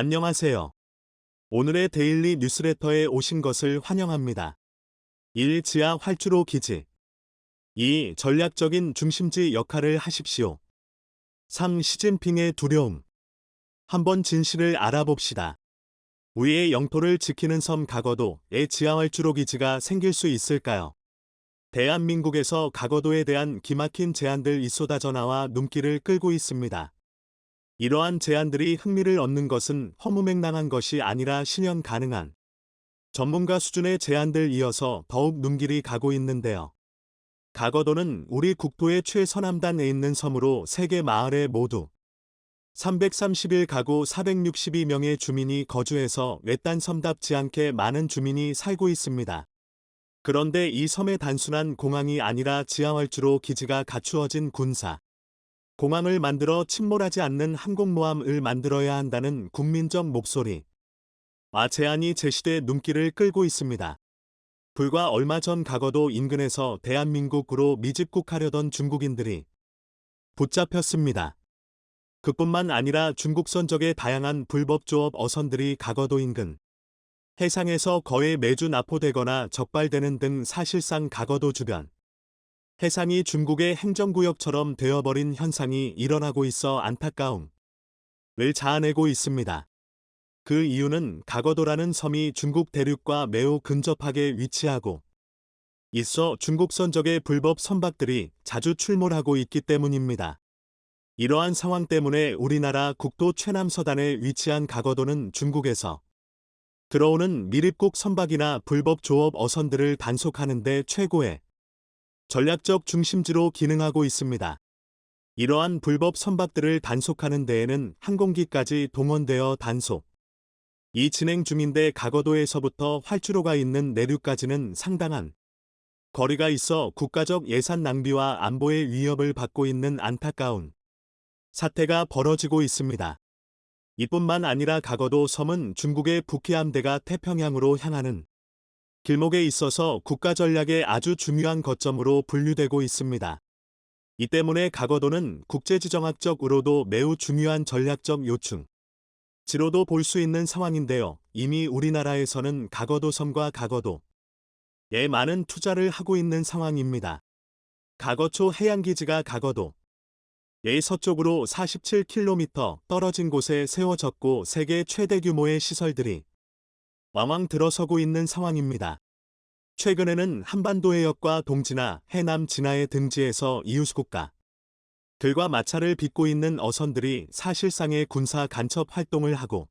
안녕하세요. 오늘의 데일리 뉴스레터에 오신 것을 환영합니다. 1. 지하 활주로 기지 2. 전략적인 중심지 역할을 하십시오. 3. 시진핑의 두려움 한번 진실을 알아봅시다. 우리의 영토를 지키는 섬 가거도에 지하활주로 기지가 생길 수 있을까요? 대한민국에서 가거도에 대한 기막힌 제안들 이 쏟아져 나와 눈길을 끌고 있습니다. 이러한 제안들이 흥미를 얻는 것은 허무맹랑한 것이 아니라 실현 가능한 전문가 수준의 제안들 이어서 더욱 눈길이 가고 있는데요. 가거도는 우리 국토의 최서남단에 있는 섬으로 세계 마을에 모두 331 가구 462명의 주민이 거주해서 외딴 섬답지 않게 많은 주민이 살고 있습니다. 그런데 이 섬에 단순한 공항이 아니라 지하활주로 기지가 갖추어진 군사, 공항을 만들어 침몰하지 않는 항공모함을 만들어야 한다는 국민적 목소리. 아 제안이 제시돼 눈길을 끌고 있습니다. 불과 얼마 전 가거도 인근에서 대한민국으로 미집국하려던 중국인들이 붙잡혔습니다. 그뿐만 아니라 중국 선 적의 다양한 불법 조업 어선들이 가거도 인근 해상에서 거의 매주 납포되거나 적발되는 등 사실상 가거도 주변 해상이 중국의 행정구역처럼 되어버린 현상이 일어나고 있어 안타까움을 자아내고 있습니다. 그 이유는 가거도라는 섬이 중국 대륙과 매우 근접하게 위치하고 있어 중국 선적의 불법 선박들이 자주 출몰하고 있기 때문입니다. 이러한 상황 때문에 우리나라 국도 최남서단에 위치한 가거도는 중국에서 들어오는 미립국 선박이나 불법 조업 어선들을 단속하는 데 최고의 전략적 중심지로 기능하고 있습니다. 이러한 불법 선박들을 단속하는 데에는 항공기까지 동원되어 단속. 이 진행 중인데 가거도에서부터 활주로가 있는 내륙까지는 상당한 거리가 있어 국가적 예산 낭비와 안보의 위협을 받고 있는 안타까운 사태가 벌어지고 있습니다. 이뿐만 아니라 가거도 섬은 중국의 북해함대가 태평양으로 향하는 길목에 있어서 국가 전략의 아주 중요한 거점으로 분류되고 있습니다. 이 때문에 가거도는 국제지정학적으로도 매우 중요한 전략적 요충. 지로도 볼 수 있는 상황인데요. 이미 우리나라에서는 가거도 섬과 가거도 에 많은 투자를 하고 있는 상황입니다. 가거초 해양기지가 가거도, 예 서쪽으로 47km 떨어진 곳에 세워졌고 세계 최대 규모의 시설들이 왕왕 들어서고 있는 상황입니다. 최근에는 한반도 해역과 동지나 해남 진화의 등지에서 이웃국가 들과 마찰을 빚고 있는 어선들이 사실상의 군사 간첩 활동을 하고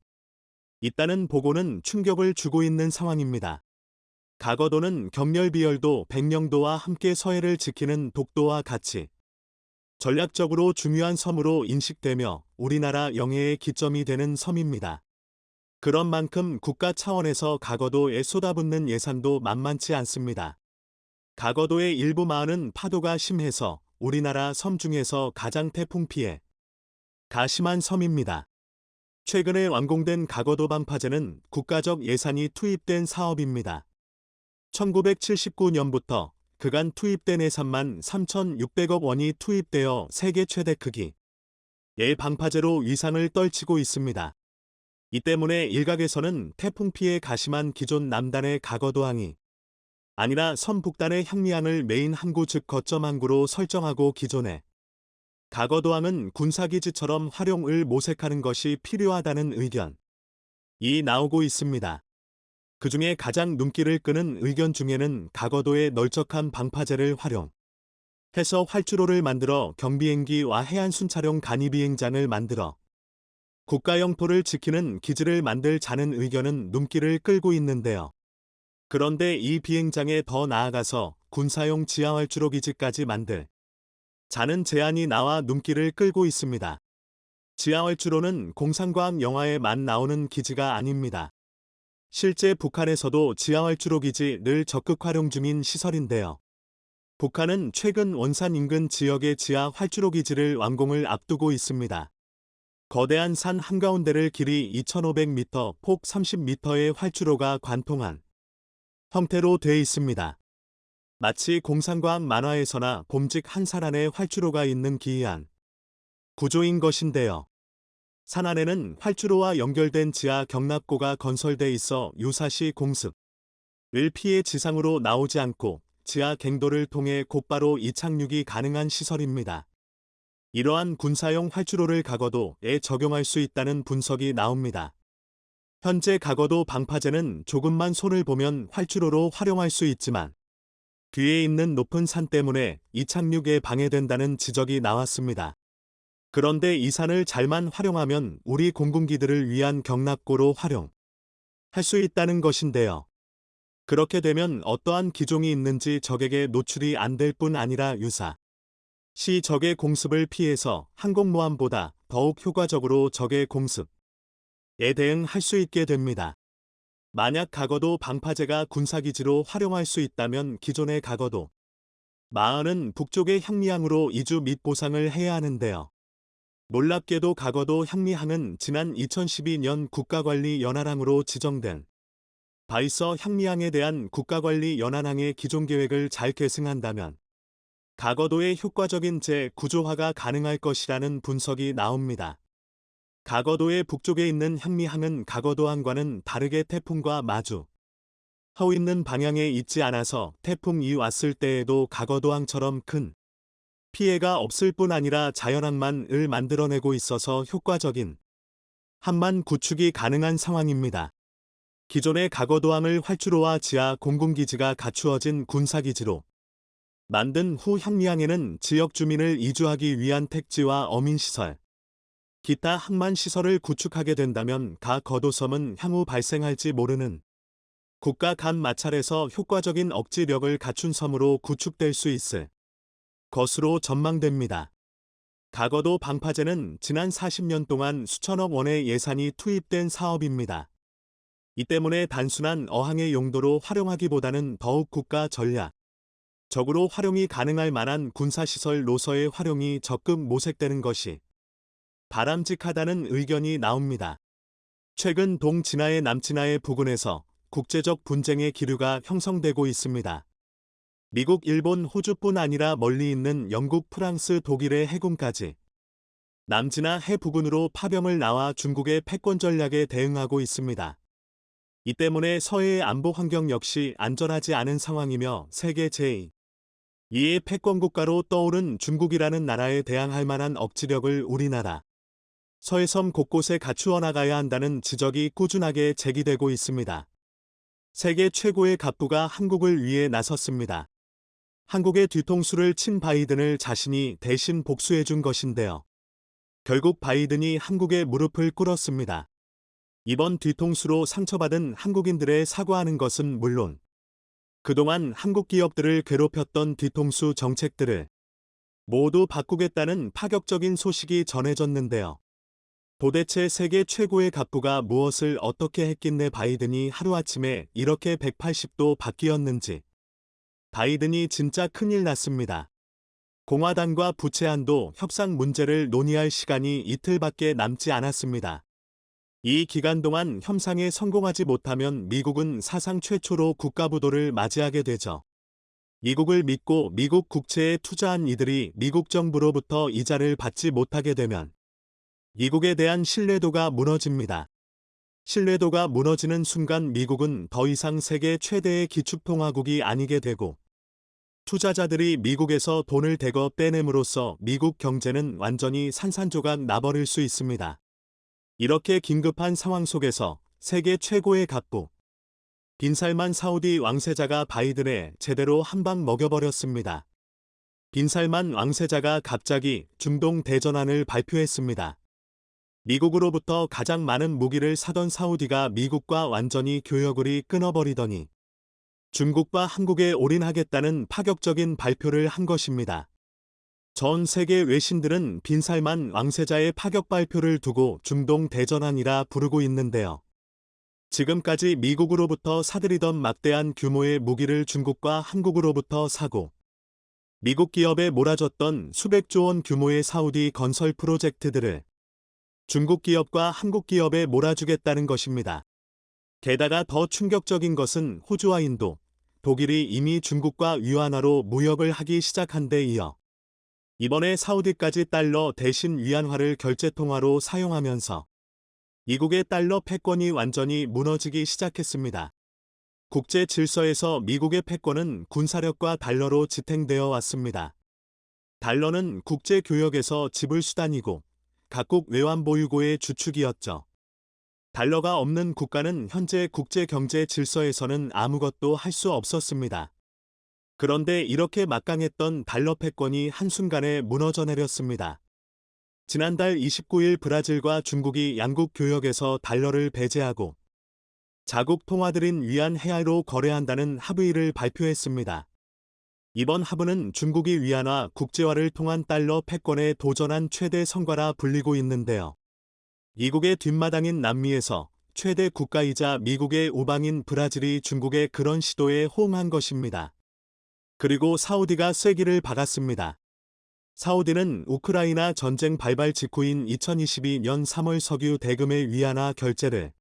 있다는 보고는 충격을 주고 있는 상황입니다. 가거도는 경렬비열도 백령도와 함께 서해를 지키는 독도와 같이 전략적으로 중요한 섬으로 인식되며 우리나라 영해의 기점이 되는 섬입니다. 그런 만큼 국가 차원에서 가거도에 쏟아붓는 예산도 만만치 않습니다. 가거도의 일부 마을은 파도가 심해서 우리나라 섬 중에서 가장 태풍 피해 가심한 섬입니다. 최근에 완공된 가거도 방파제는 국가적 예산이 투입된 사업입니다. 1979년부터 그간 투입된 예산만 3,600억 원이 투입되어 세계 최대 크기 의 방파제로 위상을 떨치고 있습니다. 이 때문에 일각에서는 태풍 피해 가심한 기존 남단의 가거도항이 아니라 선북단의 향리항을 메인 항구 즉 거점 항구로 설정하고 기존의 가거도항은 군사기지처럼 활용을 모색하는 것이 필요하다는 의견 이 나오고 있습니다. 그 중에 가장 눈길을 끄는 의견 중에는 가거도의 널쩍한 방파제를 활용 해서 활주로를 만들어 경비행기와 해안 순찰용 간이비행장을 만들어 국가 영토를 지키는 기지를 만들 자는 의견은 눈길을 끌고 있는데요. 그런데 이 비행장에 더 나아가서 군사용 지하활주로 기지까지 만들 자는 제안이 나와 눈길을 끌고 있습니다. 지하활주로는 공상과학 영화에만 나오는 기지가 아닙니다. 실제 북한에서도 지하활주로 기지를 적극 활용 중인 시설인데요. 북한은 최근 원산 인근 지역의 지하 활주로 기지를 완공을 앞두고 있습니다. 거대한 산 한가운데를 길이 2,500m, 폭 30m의 활주로가 관통한 형태로 돼 있습니다. 마치 공상과학 만화에서나 봄직 한살 안에 활주로가 있는 기이한 구조인 것인데요. 산 안에는 활주로와 연결된 지하 경납고가 건설돼 있어 유사시 공습, 을 피해 지상으로 나오지 않고 지하 갱도를 통해 곧바로 이착륙이 가능한 시설입니다. 이러한 군사용 활주로를 가거도에 적용할 수 있다는 분석이 나옵니다. 현재 가거도 방파제는 조금만 손을 보면 활주로로 활용할 수 있지만 뒤에 있는 높은 산 때문에 이착륙에 방해된다는 지적이 나왔습니다. 그런데 이 산을 잘만 활용하면 우리 공군기들을 위한 경납고로 활용 할 수 있다는 것인데요. 그렇게 되면 어떠한 기종이 있는지 적에게 노출이 안 될 뿐 아니라 유사 시 적의 공습을 피해서 항공모함보다 더욱 효과적으로 적의 공습에 대응할 수 있게 됩니다. 만약 가거도 방파제가 군사기지로 활용할 수 있다면 기존의 가거도 마을은 북쪽의 향리항으로 이주 및 보상을 해야 하는데요. 놀랍게도 가거도 향리항은 지난 2012년 국가관리 연안항으로 지정된 바이서 향리항에 대한 국가관리 연안항의 기존 계획을 잘 계승한다면 가거도의 효과적인 재구조화가 가능할 것이라는 분석이 나옵니다. 가거도의 북쪽에 있는 향리항은 가거도항과는 다르게 태풍과 마주 하고 있는 방향에 있지 않아서 태풍이 왔을 때에도 가거도항처럼 큰 피해가 없을 뿐 아니라 자연항만을 만들어내고 있어서 효과적인 한만 구축이 가능한 상황입니다. 기존의 가거도항을 활주로와 지하 공군기지가 갖추어진 군사기지로 만든 후 향리항에는 지역 주민을 이주하기 위한 택지와 어민시설, 기타 항만 시설을 구축하게 된다면 가 거도섬은 향후 발생할지 모르는 국가 간 마찰에서 효과적인 억지력을 갖춘 섬으로 구축될 수 있을 것으로 전망됩니다. 가거도 방파제는 지난 40년 동안 수천억 원의 예산이 투입된 사업입니다. 이 때문에 단순한 어항의 용도로 활용하기보다는 더욱 국가 전략, 적으로 활용이 가능할 만한 군사시설 로서의 활용이 적극 모색되는 것이 바람직하다는 의견이 나옵니다. 최근 동진화의 남진화의 부근에서 국제적 분쟁의 기류가 형성되고 있습니다. 미국, 일본, 호주뿐 아니라 멀리 있는 영국, 프랑스, 독일의 해군까지 남진화 해 부근으로 파병을 나와 중국의 패권 전략에 대응하고 있습니다. 이 때문에 서해의 안보 환경 역시 안전하지 않은 상황이며 세계 제2 이의 패권 국가로 떠오른 중국이라는 나라에 대항할 만한 억지력을 우리나라 서해섬 곳곳에 갖추어 나가야 한다는 지적이 꾸준하게 제기되고 있습니다. 세계 최고의 갑부가 한국을 위해 나섰습니다. 한국의 뒤통수를 친 바이든을 자신이 대신 복수해 준 것인데요. 결국 바이든이 한국의 무릎을 꿇었습니다. 이번 뒤통수로 상처받은 한국인들의 사과하는 것은 물론 그동안 한국 기업들을 괴롭혔던 뒤통수 정책들을 모두 바꾸겠다는 파격적인 소식이 전해졌는데요. 도대체 세계 최고의 갑부가 무엇을 어떻게 했길래 바이든이 하루아침에 이렇게 180도 바뀌었는지 바이든이 진짜 큰일 났습니다. 공화당과 부채 한도 협상 문제를 논의할 시간이 이틀밖에 남지 않았습니다. 이 기간 동안 협상에 성공하지 못하면 미국은 사상 최초로 국가부도를 맞이하게 되죠. 미국을 믿고 미국 국채에 투자한 이들이 미국 정부로부터 이자를 받지 못하게 되면 미국에 대한 신뢰도가 무너집니다. 신뢰도가 무너지는 순간 미국은 더 이상 세계 최대의 기축통화국이 아니게 되고 투자자들이 미국에서 돈을 대거 빼냄으로써 미국 경제는 완전히 산산조각 나버릴 수 있습니다. 이렇게 긴급한 상황 속에서 세계 최고의 갑부 빈살만 사우디 왕세자가 바이든에 제대로 한 방 먹여버렸습니다. 빈살만 왕세자가 갑자기 중동 대전환을 발표했습니다. 미국으로부터 가장 많은 무기를 사던 사우디가 미국과 완전히 교역을 끊어버리더니 중국과 한국에 올인하겠다는 파격적인 발표를 한 것입니다. 전 세계 외신들은 빈살만 왕세자의 파격 발표를 두고 중동 대전환이라 부르고 있는데요. 지금까지 미국으로부터 사들이던 막대한 규모의 무기를 중국과 한국으로부터 사고 미국 기업에 몰아줬던 수백조 원 규모의 사우디 건설 프로젝트들을 중국 기업과 한국 기업에 몰아주겠다는 것입니다. 게다가 더 충격적인 것은 호주와 인도, 독일이 이미 중국과 위안화로 무역을 하기 시작한 데 이어 이번에 사우디까지 달러 대신 위안화를 결제 통화로 사용하면서 미국의 달러 패권이 완전히 무너지기 시작했습니다. 국제 질서에서 미국의 패권은 군사력과 달러로 지탱되어 왔습니다. 달러는 국제 교역에서 지불 수단이고 각국 외환 보유고의 주축이었죠. 달러가 없는 국가는 현재 국제 경제 질서에서는 아무것도 할 수 없었습니다. 그런데 이렇게 막강했던 달러 패권이 한순간에 무너져 내렸습니다. 지난달 29일 브라질과 중국이 양국 교역에서 달러를 배제하고 자국 통화들인 위안 해야로 거래한다는 합의를 발표했습니다. 이번 합의는 중국이 위안화 국제화를 통한 달러 패권에 도전한 최대 성과라 불리고 있는데요. 미국의 뒷마당인 남미에서 최대 국가이자 미국의 우방인 브라질이 중국의 그런 시도에 호응한 것입니다. 그리고 사우디가 쐐기를 박았습니다. 사우디는 우크라이나 전쟁 발발 직후인 2022년 3월 석유 대금의 위안화 결제를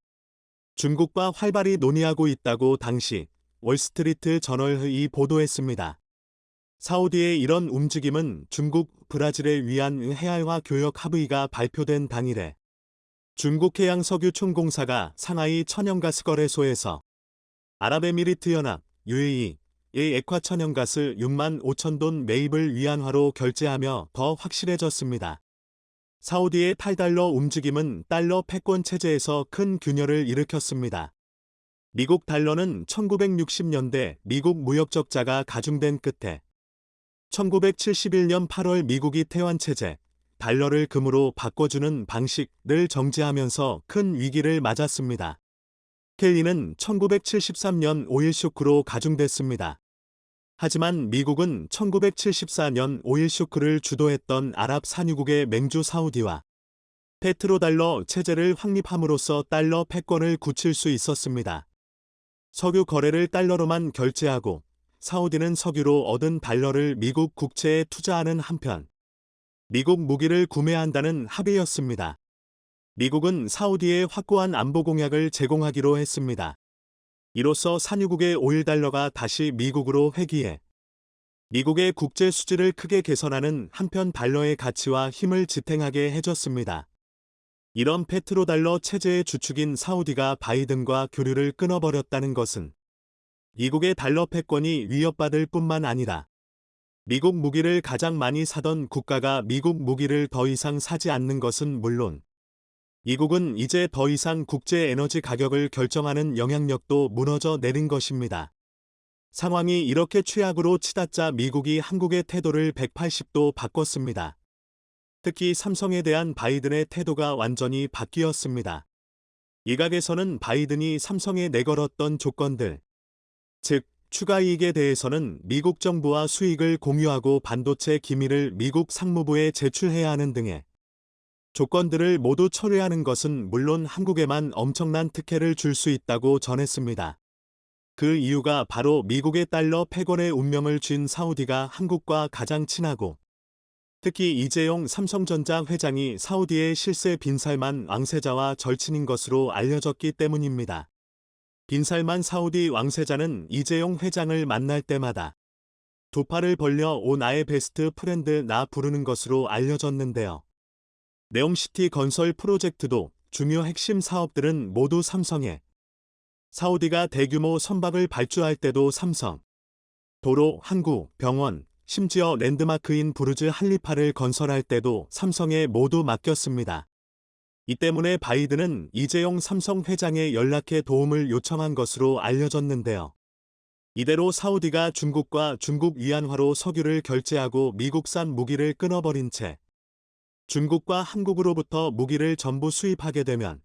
중국과 활발히 논의하고 있다고 당시 월스트리트 저널이 보도했습니다. 사우디의 이런 움직임은 중국, 브라질의 위안 해알화 교역 합의가 발표된 당일에 중국 해양석유총공사가 상하이 천연가스 거래소에서 아랍에미리트 연합, UAE, 의 액화 천연가스 6만 5천 돈 매입을 위안화로 결제하며 더 확실해졌습니다. 사우디의 탈달러 움직임은 달러 패권 체제에서 큰 균열을 일으켰습니다. 미국 달러는 1960년대 미국 무역 적자가 가중된 끝에 1971년 8월 미국이 태환 체제, 달러를 금으로 바꿔주는 방식을 정지하면서 큰 위기를 맞았습니다. 켈리는 1973년 오일 쇼크로 가중됐습니다. 하지만 미국은 1974년 오일 쇼크를 주도했던 아랍 산유국의 맹주 사우디와 페트로달러 체제를 확립함으로써 달러 패권을 굳힐 수 있었습니다. 석유 거래를 달러로만 결제하고 사우디는 석유로 얻은 달러를 미국 국채에 투자하는 한편 미국 무기를 구매한다는 합의였습니다. 미국은 사우디에 확고한 안보 공약을 제공하기로 했습니다. 이로써 산유국의 오일 달러가 다시 미국으로 회귀해 미국의 국제 수지를 크게 개선하는 한편 달러의 가치와 힘을 지탱하게 해줬습니다. 이런 페트로달러 체제의 주축인 사우디가 바이든과 교류를 끊어버렸다는 것은 미국의 달러 패권이 위협받을 뿐만 아니라 미국 무기를 가장 많이 사던 국가가 미국 무기를 더 이상 사지 않는 것은 물론 미국은 이제 더 이상 국제 에너지 가격을 결정하는 영향력도 무너져 내린 것입니다. 상황이 이렇게 최악으로 치닫자 미국이 한국의 태도를 180도 바꿨습니다. 특히 삼성에 대한 바이든의 태도가 완전히 바뀌었습니다. 일각에서는 바이든이 삼성에 내걸었던 조건들, 즉 추가 이익에 대해서는 미국 정부와 수익을 공유하고 반도체 기밀을 미국 상무부에 제출해야 하는 등의 조건들을 모두 철회하는 것은 물론 한국에만 엄청난 특혜를 줄 수 있다고 전했습니다. 그 이유가 바로 미국의 달러 패권의 운명을 쥔 사우디가 한국과 가장 친하고 특히 이재용 삼성전자 회장이 사우디의 실세 빈살만 왕세자와 절친인 것으로 알려졌기 때문입니다. 빈살만 사우디 왕세자는 이재용 회장을 만날 때마다 두 팔을 벌려 오 나의 베스트 프렌드 나 부르는 것으로 알려졌는데요. 네옴시티 건설 프로젝트도 중요 핵심 사업들은 모두 삼성에 사우디가 대규모 선박을 발주할 때도 삼성 도로, 항구, 병원, 심지어 랜드마크인 부르즈 할리파를 건설할 때도 삼성에 모두 맡겼습니다. 이 때문에 바이든은 이재용 삼성 회장에 연락해 도움을 요청한 것으로 알려졌는데요. 이대로 사우디가 중국과 중국 위안화로 석유를 결제하고 미국산 무기를 끊어버린 채 중국과 한국으로부터 무기를 전부 수입하게 되면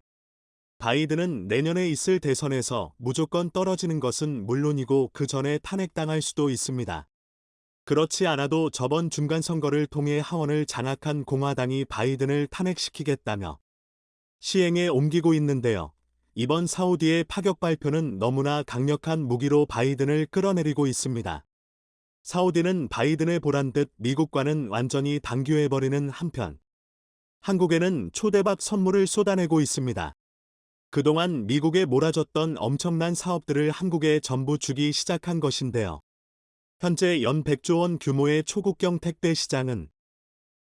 바이든은 내년에 있을 대선에서 무조건 떨어지는 것은 물론이고 그 전에 탄핵당할 수도 있습니다. 그렇지 않아도 저번 중간선거를 통해 하원을 장악한 공화당이 바이든을 탄핵시키겠다며 시행에 옮기고 있는데요. 이번 사우디의 파격 발표는 너무나 강력한 무기로 바이든을 끌어내리고 있습니다. 사우디는 바이든을 보란 듯 미국과는 완전히 당교해버리는 한편 한국에는 초대박 선물을 쏟아내고 있습니다. 그동안 미국에 몰아줬던 엄청난 사업들을 한국에 전부 주기 시작한 것인데요. 현재 연 100조 원 규모의 초국경 택배 시장은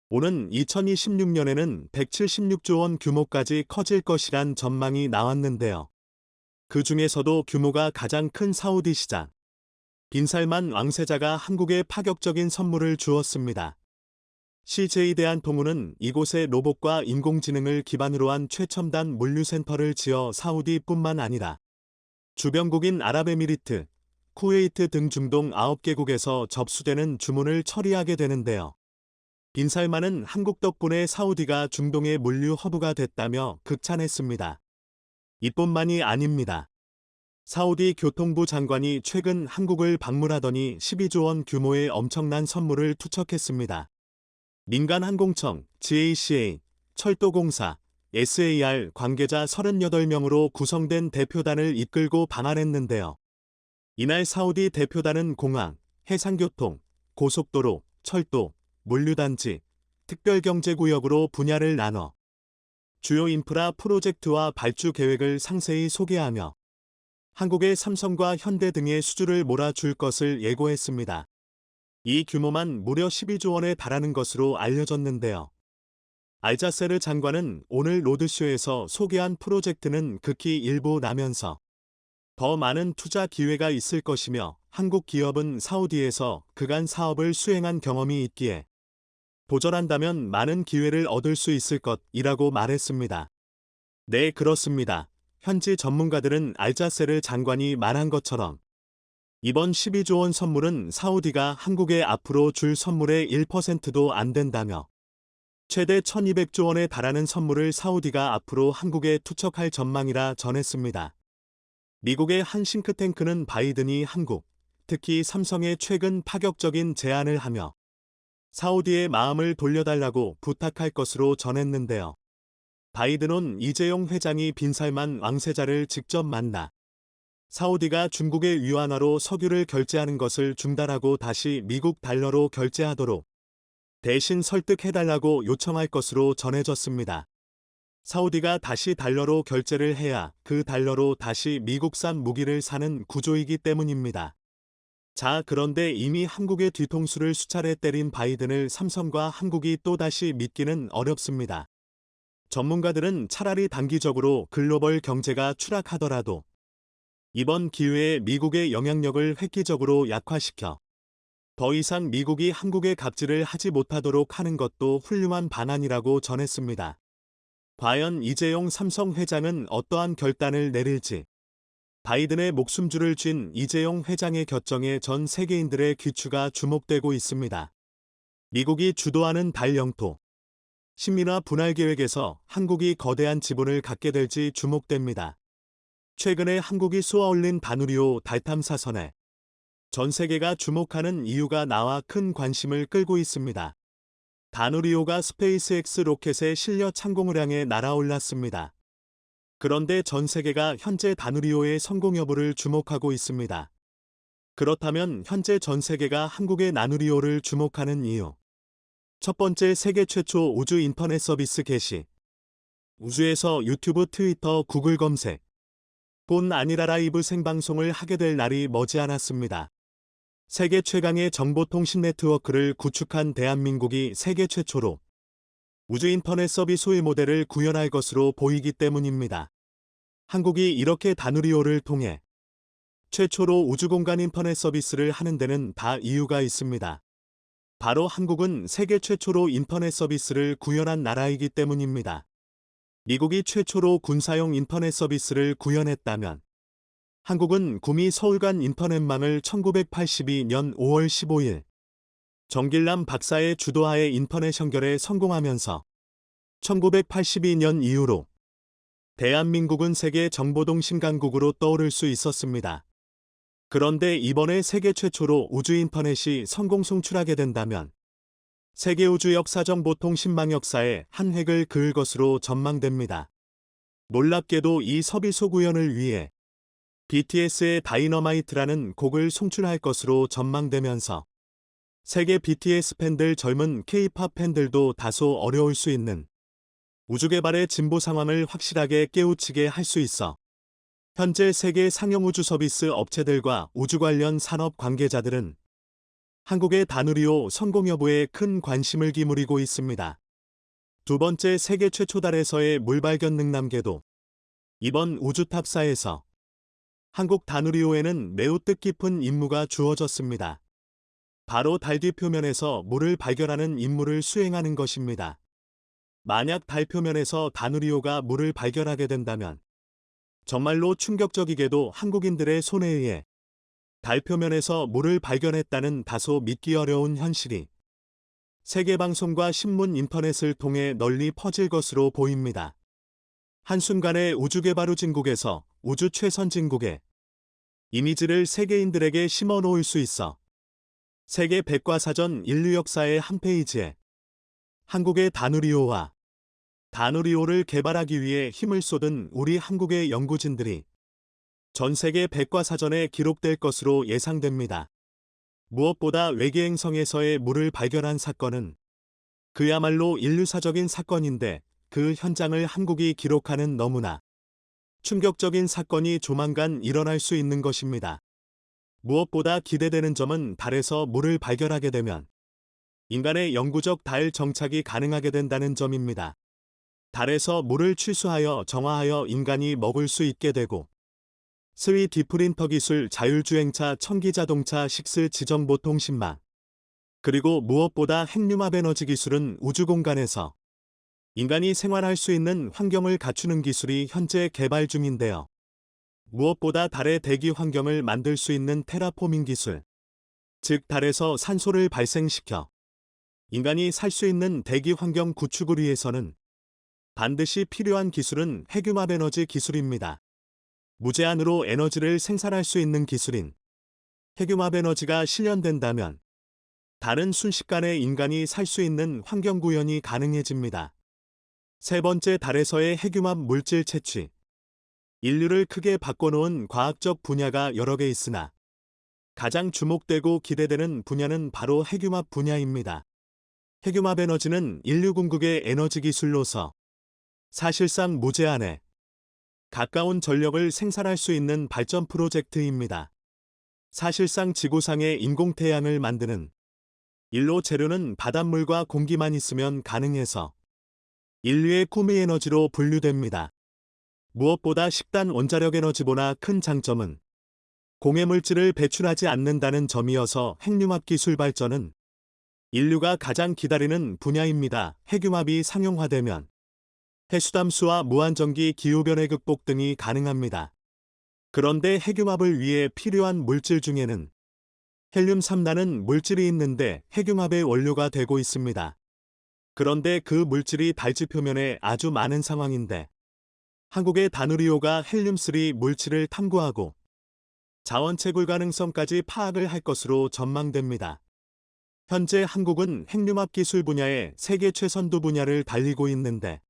오는 2026년에는 176조 원 규모까지 커질 것이란 전망이 나왔는데요. 그 중에서도 규모가 가장 큰 사우디 시장. 빈살만 왕세자가 한국에 파격적인 선물을 주었습니다. CJ 대한통운은 이곳에 로봇과 인공지능을 기반으로 한 최첨단 물류센터를 지어 사우디뿐만 아니라 주변국인 아랍에미리트, 쿠웨이트 등 중동 9개국에서 접수되는 주문을 처리하게 되는데요. 빈살만은 한국 덕분에 사우디가 중동의 물류 허브가 됐다며 극찬했습니다. 이뿐만이 아닙니다. 사우디 교통부 장관이 최근 한국을 방문하더니 12조 원 규모의 엄청난 선물을 투척했습니다. 민간 항공청, GACA, 철도공사, SAR 관계자 38명으로 구성된 대표단을 이끌고 방한했는데요. 이날 사우디 대표단은 공항, 해상교통, 고속도로, 철도, 물류단지, 특별경제구역으로 분야를 나눠 주요 인프라 프로젝트와 발주 계획을 상세히 소개하며 한국의 삼성과 현대 등의 수주를 몰아줄 것을 예고했습니다. 이 규모만 무려 12조 원에 달하는 것으로 알려졌는데요. 알자세르 장관은 오늘 로드쇼에서 소개한 프로젝트는 극히 일부 나면서 더 많은 투자 기회가 있을 것이며 한국 기업은 사우디에서 그간 사업을 수행한 경험이 있기에 도전한다면 많은 기회를 얻을 수 있을 것이라고 말했습니다. 네, 그렇습니다. 현지 전문가들은 알자세르 장관이 말한 것처럼 이번 12조 원 선물은 사우디가 한국에 앞으로 줄 선물의 1%도 안 된다며 최대 1200조 원에 달하는 선물을 사우디가 앞으로 한국에 투척할 전망이라 전했습니다. 미국의 한 싱크탱크는 바이든이 한국, 특히 삼성에 최근 파격적인 제안을 하며 사우디의 마음을 돌려달라고 부탁할 것으로 전했는데요. 바이든은 이재용 회장이 빈살만 왕세자를 직접 만나 사우디가 중국의 위안화로 석유를 결제하는 것을 중단하고 다시 미국 달러로 결제하도록 대신 설득해달라고 요청할 것으로 전해졌습니다. 사우디가 다시 달러로 결제를 해야 그 달러로 다시 미국산 무기를 사는 구조이기 때문입니다. 자, 그런데 이미 한국의 뒤통수를 수차례 때린 바이든을 삼성과 한국이 또다시 믿기는 어렵습니다. 전문가들은 차라리 단기적으로 글로벌 경제가 추락하더라도 이번 기회에 미국의 영향력을 획기적으로 약화시켜 더 이상 미국이 한국의 갑질을 하지 못하도록 하는 것도 훌륭한 반안이라고 전했습니다. 과연 이재용 삼성 회장은 어떠한 결단을 내릴지 바이든의 목숨줄을 쥔 이재용 회장의 결정에 전 세계인들의 귀추가 주목되고 있습니다. 미국이 주도하는 달 영토 신민화 분할 계획에서 한국이 거대한 지분을 갖게 될지 주목됩니다. 최근에 한국이 쏘아올린 다누리호 달 탐사선에 전 세계가 주목하는 이유가 나와 큰 관심을 끌고 있습니다. 다누리호가 스페이스X 로켓에 실려 창공을 향해 날아올랐습니다. 그런데 전 세계가 현재 다누리호의 성공 여부를 주목하고 있습니다. 그렇다면 현재 전 세계가 한국의 나누리호를 주목하는 이유. 첫 번째 세계 최초 우주 인터넷 서비스 개시. 우주에서 유튜브, 트위터, 구글 검색. 본 아니라 라이브 생방송을 하게 될 날이 머지않았습니다. 세계 최강의 정보통신 네트워크를 구축한 대한민국이 세계 최초로 우주 인터넷 서비스 소유 모델을 구현할 것으로 보이기 때문입니다. 한국이 이렇게 다누리호를 통해 최초로 우주공간 인터넷 서비스를 하는 데는 다 이유가 있습니다. 바로 한국은 세계 최초로 인터넷 서비스를 구현한 나라이기 때문입니다. 미국이 최초로 군사용 인터넷 서비스를 구현했다면 한국은 구미 서울 간 인터넷망을 1982년 5월 15일 정길남 박사의 주도하에 인터넷 연결에 성공하면서 1982년 이후로 대한민국은 세계 정보동신 강국으로 떠오를 수 있었습니다. 그런데 이번에 세계 최초로 우주 인터넷이 성공 송출하게 된다면 세계 우주 역사정 보통 신망 역사에 한 획을 그을 것으로 전망됩니다. 놀랍게도 이 서비소 구현을 위해 BTS의 다이너마이트라는 곡을 송출할 것으로 전망되면서 세계 BTS 팬들 젊은 K-팝 팬들도 다소 어려울 수 있는 우주 개발의 진보 상황을 확실하게 깨우치게 할 수 있어 현재 세계 상용 우주 서비스 업체들과 우주 관련 산업 관계자들은 한국의 다누리호 성공 여부에 큰 관심을 기울이고 있습니다. 두 번째 세계 최초 달에서의 물 발견 능남궤도. 이번 우주 탑사에서 한국 다누리호에는 매우 뜻깊은 임무가 주어졌습니다. 바로 달 뒤 표면에서 물을 발견하는 임무를 수행하는 것입니다. 만약 달 표면에서 다누리호가 물을 발견하게 된다면 정말로 충격적이게도 한국인들의 손에 의해 달 표면에서 물을 발견했다는 다소 믿기 어려운 현실이 세계방송과 신문 인터넷을 통해 널리 퍼질 것으로 보입니다. 한순간에 우주개발 진국에서 우주 최선진국의 이미지를 세계인들에게 심어 놓을 수 있어 세계 백과사전 인류 역사의 한 페이지에 한국의 다누리호와 다누리호를 개발하기 위해 힘을 쏟은 우리 한국의 연구진들이 전 세계 백과사전에 기록될 것으로 예상됩니다. 무엇보다 외계 행성에서의 물을 발견한 사건은 그야말로 인류사적인 사건인데 그 현장을 한국이 기록하는 너무나 충격적인 사건이 조만간 일어날 수 있는 것입니다. 무엇보다 기대되는 점은 달에서 물을 발견하게 되면 인간의 영구적 달 정착이 가능하게 된다는 점입니다. 달에서 물을 취수하여 정화하여 인간이 먹을 수 있게 되고 스위 디프린터 기술 자율주행차 청기자동차 식스 지정보 통신망 그리고 무엇보다 핵융합 에너지 기술은 우주 공간에서 인간이 생활할 수 있는 환경을 갖추는 기술이 현재 개발 중인데요. 무엇보다 달의 대기 환경을 만들 수 있는 테라포밍 기술, 즉 달에서 산소를 발생시켜 인간이 살 수 있는 대기 환경 구축을 위해서는 반드시 필요한 기술은 핵융합 에너지 기술입니다. 무제한으로 에너지를 생산할 수 있는 기술인 핵융합 에너지가 실현된다면 다른 순식간에 인간이 살 수 있는 환경 구현이 가능해집니다. 세 번째 달에서의 핵융합 물질 채취. 인류를 크게 바꿔놓은 과학적 분야가 여러 개 있으나 가장 주목되고 기대되는 분야는 바로 핵융합 분야입니다. 핵융합 에너지는 인류 궁극의 에너지 기술로서 사실상 무제한에 가까운 전력을 생산할 수 있는 발전 프로젝트입니다. 사실상 지구상의 인공태양을 만드는 일로 재료는 바닷물과 공기만 있으면 가능해서 인류의 꿈의 에너지로 분류됩니다. 무엇보다 식단 원자력 에너지보다 큰 장점은 공해 물질을 배출하지 않는다는 점이어서 핵융합 기술 발전은 인류가 가장 기다리는 분야입니다. 핵융합이 상용화되면 해수담수와 무한전기 기후변화 극복 등이 가능합니다. 그런데 핵융합을 위해 필요한 물질 중에는 헬륨3라는 물질이 있는데 핵융합의 원료가 되고 있습니다. 그런데 그 물질이 달지 표면에 아주 많은 상황인데 한국의 다누리호가 헬륨3 물질을 탐구하고 자원 채굴 가능성까지 파악을 할 것으로 전망됩니다. 현재 한국은 핵융합 기술 분야의 세계 최선두 분야를 달리고 있는데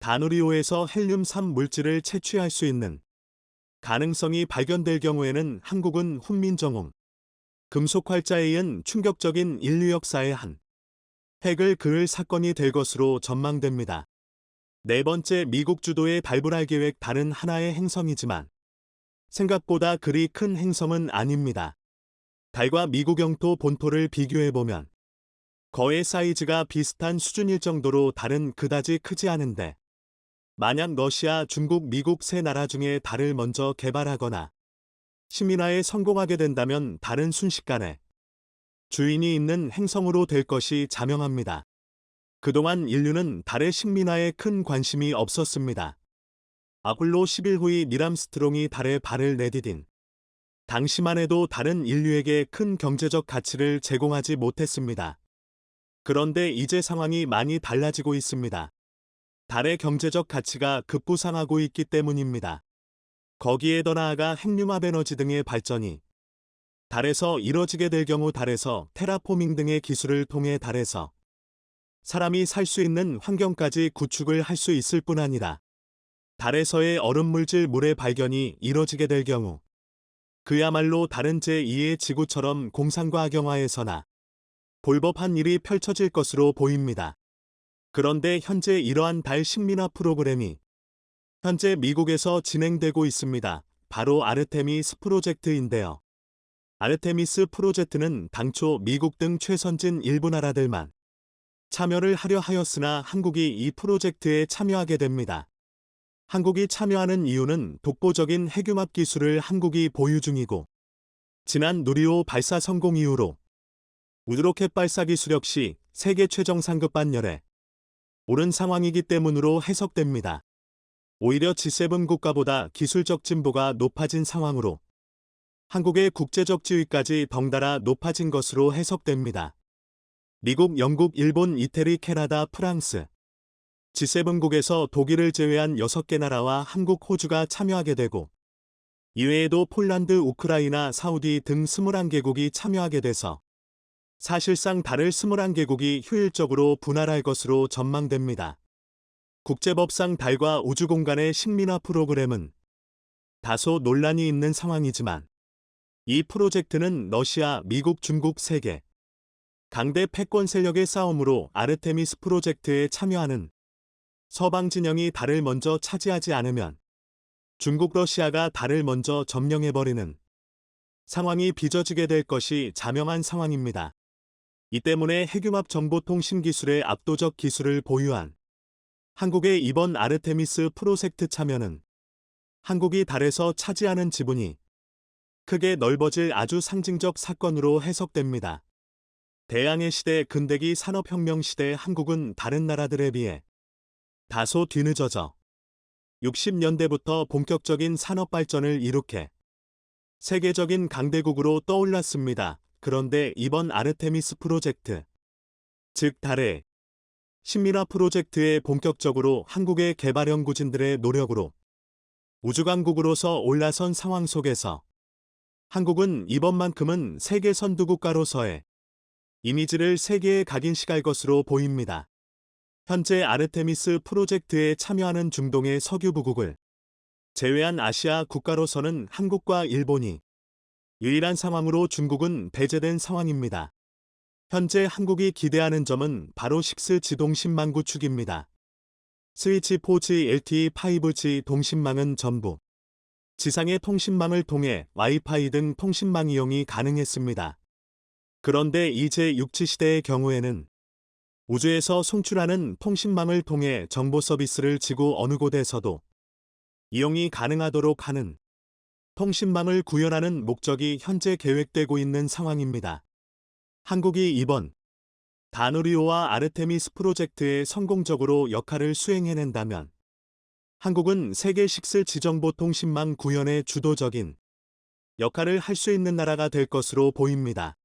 다누리호에서 헬륨3 물질을 채취할 수 있는 가능성이 발견될 경우에는 한국은 훈민정음, 금속활자에 이은 충격적인 인류 역사의 한 핵을 그을 사건이 될 것으로 전망됩니다. 네 번째 미국 주도의 발굴할 계획 다른 하나의 행성이지만 생각보다 그리 큰 행성은 아닙니다. 달과 미국 영토 본토를 비교해보면 거의 사이즈가 비슷한 수준일 정도로 달은 그다지 크지 않은데 만약 러시아, 중국, 미국 세 나라 중에 달을 먼저 개발하거나 시민화에 성공하게 된다면 달은 순식간에 주인이 있는 행성으로 될 것이 자명합니다. 그동안 인류는 달의 식민화에 큰 관심이 없었습니다. 아폴로 11호의 니람 스트롱이 달에 발을 내디딘 당시만 해도 달은 인류에게 큰 경제적 가치를 제공하지 못했습니다. 그런데 이제 상황이 많이 달라지고 있습니다. 달의 경제적 가치가 급부상하고 있기 때문입니다. 거기에 더 나아가 핵융합 에너지 등의 발전이 달에서 이뤄지게 될 경우 달에서 테라포밍 등의 기술을 통해 달에서 사람이 살 수 있는 환경까지 구축을 할 수 있을 뿐 아니라 달에서의 얼음 물질 물의 발견이 이뤄지게 될 경우 그야말로 다른 제2의 지구처럼 공상과 악영화에서나 볼법한 일이 펼쳐질 것으로 보입니다. 그런데 현재 이러한 달 식민화 프로그램이 현재 미국에서 진행되고 있습니다. 바로 아르테미스 프로젝트인데요. 아르테미스 프로젝트는 당초 미국 등 최선진 일부 나라들만 참여를 하려 하였으나 한국이 이 프로젝트에 참여하게 됩니다. 한국이 참여하는 이유는 독보적인 핵융합 기술을 한국이 보유 중이고 지난 누리호 발사 성공 이후로 우드로켓 발사 기술 역시 세계 최정 상급 반열에 오른 상황이기 때문으로 해석됩니다. 오히려 G7 국가보다 기술적 진보가 높아진 상황으로 한국의 국제적 지위까지 덩달아 높아진 것으로 해석됩니다. 미국, 영국, 일본, 이태리, 캐나다, 프랑스 G7국에서 독일을 제외한 6개 나라와 한국, 호주가 참여하게 되고 이외에도 폴란드, 우크라이나, 사우디 등 21개국이 참여하게 돼서 사실상 달을 21개국이 효율적으로 분할할 것으로 전망됩니다. 국제법상 달과 우주공간의 식민화 프로그램은 다소 논란이 있는 상황이지만 이 프로젝트는 러시아, 미국, 중국 세계 강대 패권 세력의 싸움으로 아르테미스 프로젝트에 참여하는 서방 진영이 달을 먼저 차지하지 않으면 중국, 러시아가 달을 먼저 점령해버리는 상황이 빚어지게 될 것이 자명한 상황입니다. 이 때문에 핵융합 정보통신 기술의 압도적 기술을 보유한 한국의 이번 아르테미스 프로젝트 참여는 한국이 달에서 차지하는 지분이 크게 넓어질 아주 상징적 사건으로 해석됩니다. 대항해 시대 근대기 산업혁명 시대 한국은 다른 나라들에 비해 다소 뒤늦어져 60년대부터 본격적인 산업 발전을 이룩해 세계적인 강대국으로 떠올랐습니다. 그런데 이번 아르테미스 프로젝트, 즉 달의 신민화 프로젝트에 본격적으로 한국의 개발 연구진들의 노력으로 우주강국으로서 올라선 상황 속에서 한국은 이번만큼은 세계 선두 국가로서의 이미지를 세계에 각인시갈 것으로 보입니다. 현재 아르테미스 프로젝트에 참여하는 중동의 석유부국을 제외한 아시아 국가로서는 한국과 일본이 유일한 상황으로 중국은 배제된 상황입니다. 현재 한국이 기대하는 점은 바로 6 지동 신망 구축입니다. 스위치 4G, LTE 5G 동신망은 전부 지상의 통신망을 통해 와이파이 등 통신망 이용이 가능했습니다. 그런데 이제 육지 시대의 경우에는 우주에서 송출하는 통신망을 통해 정보 서비스를 지구 어느 곳에서도 이용이 가능하도록 하는 통신망을 구현하는 목적이 현재 계획되고 있는 상황입니다. 한국이 이번 다누리오와 아르테미스 프로젝트에 성공적으로 역할을 수행해낸다면 한국은 세계 식스 지정보 통신망 구현의 주도적인 역할을 할 수 있는 나라가 될 것으로 보입니다.